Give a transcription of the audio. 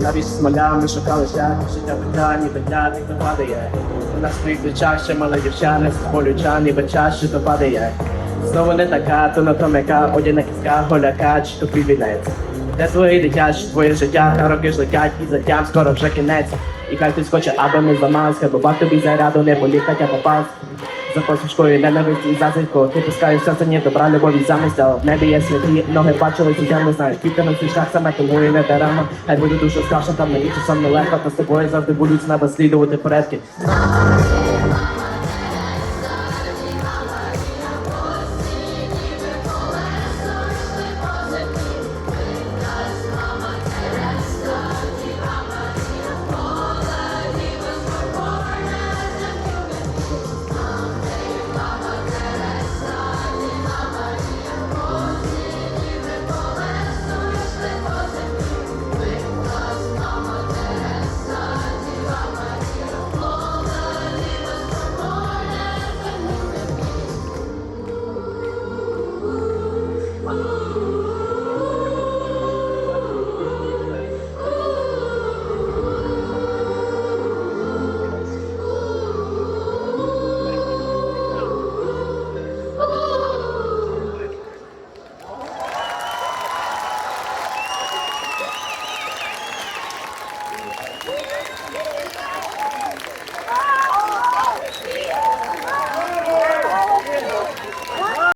Навіть смоля ми шукали шлях, життя питання, ведля не падає. На своїх плечах ще мале дівчане, з болюча, ніби час, що то падає. Знову не така, то на то м'яка, одяна кіска, голяка, чи то привілець. Де твої дитячі, твоє життя, а роки ж летять, і затям скоро вже кінець. І хай хтось хоче, аби ми зламалися, бо бак тобі заряду не болі, хоча попав. За посмішкою ненависті і зазирко, ти пускаєш серце добра, любові замість, а в небі є святі, ноги бачили, життя не знаєш, кілька на свічах саме тому і не дарема. хай буде дуже страшно, там мені часом нелегко, та з тобою завжди будуть з неба слідувати предки.